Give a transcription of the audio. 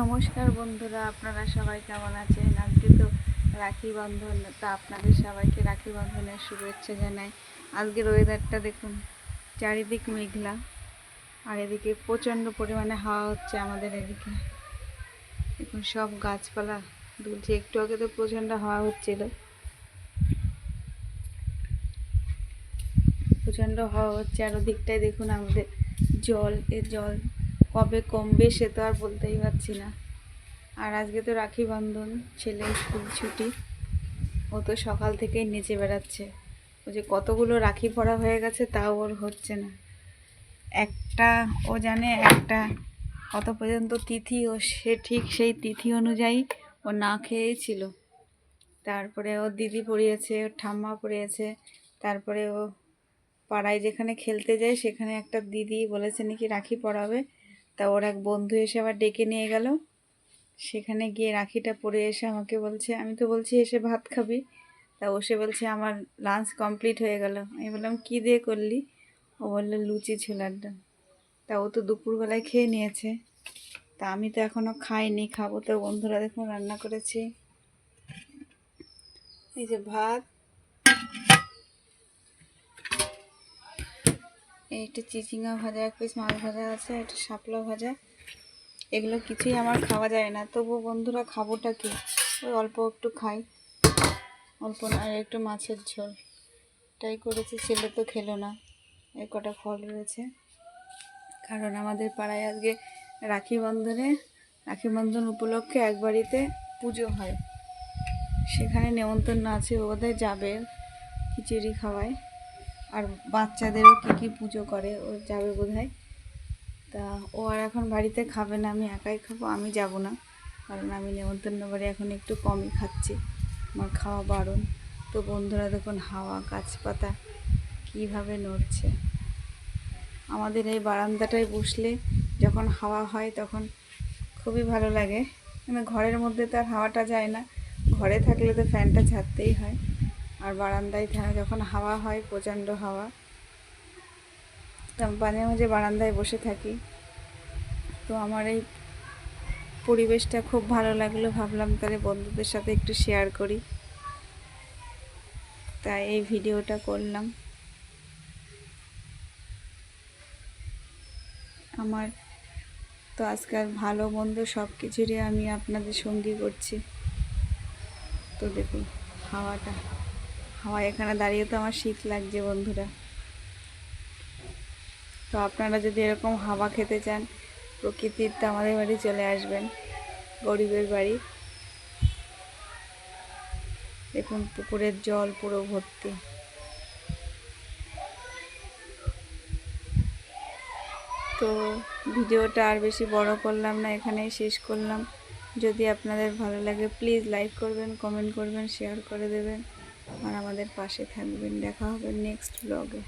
নমস্কার বন্ধুরা, আপনারা সবাই কেমন আছেন? আজকে তো রাখি বন্ধন, তা আপনাদের সবাইকে রাখি বন্ধনের শুভেচ্ছা জানাই। আজকের ওয়েদারটা দেখুন, চারিদিক মেঘলা, আর এদিকে প্রচণ্ড পরিমাণে হাওয়া হচ্ছে আমাদের এদিকে। দেখুন, সব গাছপালা দুলছে, একটু আগে তো প্রচণ্ড হাওয়া হচ্ছিল। প্রচণ্ড হাওয়া হচ্ছে, আর ওদিকটায় দেখুন আমাদের জল, এ জল কবে কমবে সে তো আর বলতেই পারছি না। আর আজকে তো রাখি বন্ধন, ছেলে, স্কুল ছুটি। ও তো সকাল থেকেই নেচে বেড়াচ্ছে। ও যে কতগুলো রাখি পড়া হয়ে গেছে তাও ওর হচ্ছে না। একটা ও জানে, একটা কত পর্যন্ত তিথি ও সে ঠিক সেই তিথি অনুযায়ী ও না খেয়েই ছিল। তারপরে ওর দিদি পড়িয়েছে, ওর ঠাম্মা পড়িয়েছে, তারপরে ও পাড়ায় যেখানে খেলতে যায় সেখানে একটা দিদি বলেছে নাকি রাখি পড়াবে তা ওর এক বন্ধু এসে আবার ডেকে নিয়ে গেল। সেখানে গিয়ে রাখিটা পরে এসে আমাকে বলছে, আমি তো বলছি এসে ভাত খাবি। তা ও সে বলছে, আমার লাঞ্চ কমপ্লিট হয়ে গেল। আমি বললাম, কী দিয়ে করলি? ও বলল, লুচি ছোলার তা ও তো দুপুরবেলায় খেয়ে নিয়েছে। তা আমি তো এখনও খাইনি, খাব। তো বন্ধুরা দেখুন, রান্না করেছি। এই যে ভাত এইটা চিচিঙ্গা ভাজা, এক পিস মাছ ভাজা আছে এটা শাপলা ভাজা। এগুলো কিছুই আমার খাওয়া যায় না। তবু বন্ধুরা, খাবোটা কি? ওই অল্প একটু খাই। অল্প না, আর একটু মাছের ঝোল। তাই করেছি, ছেলে তো খেলো না। এই কটা ফল রয়েছে। কারণ আমাদের পাড়ায় আজকে রাখি বন্ধনে, রাখি বন্ধন উপলক্ষে এক বাড়িতে পুজো হয়। সেখানে নেমন্তন্ন আছে বোধহয় যাবে খিচুড়ি খাওয়ায়। আর বাচ্চাদেরও কী কী পুজো করে, ও যাবে বোধহয়। তা ও আর এখন বাড়িতে খাবে না, আমি একাই খাব, আমি যাব না। কারণ আমি নেমন্তন্ন বাড়ি এখন একটু কমই খাচ্ছি, আমার খাওয়া বারণ। তো বন্ধুরা দেখুন, হাওয়া, গাছপাতা কীভাবে নড়ছে। আমাদের এই বারান্দাটায় বসলে যখন হাওয়া হয় তখন খুবই ভালো লাগে। মানে ঘরের মধ্যে তো আর হাওয়াটা যায় না, ঘরে থাকলে তো ফ্যানটা ছাড়তেই হয়। আর বারান্দায় যখন হাওয়া হয়, প্রচণ্ড হাওয়া মাঝে মাঝে বারান্দায় বসে থাকি। তো আমার এই পরিবেশটা খুব ভালো লাগল, ভাবলাম তাহলে বন্ধুদের সাথে একটু শেয়ার করি। তাই এই ভিডিওটা করলাম। আমার তো আজকাল ভালো মন্দ সব কিছুরই আমি আপনাদের সঙ্গী করছি। তো দেখুন, হাওয়াটা। হাওয়া এখানে দাঁড়িয়ে তো আমার শীত লাগছে, বন্ধুরা। তো আপনারা যদি এরকম হাওয়া খেতে চান, প্রকৃতির তো আমাদের বাড়ি চলে আসবেন, গরিবের বাড়ি। দেখুন, পুকুরের জল পুরো ভর্তি। তো ভিডিওটা আর বেশি বড় করলাম না, এখানেই শেষ করলাম। যদি আপনাদের ভালো লাগে, প্লিজ লাইক করবেন, কমেন্ট করবেন, শেয়ার করে দেবেন। আর আমাদের পাশে থাকবেন। দেখা হবে নেক্সট ব্লগে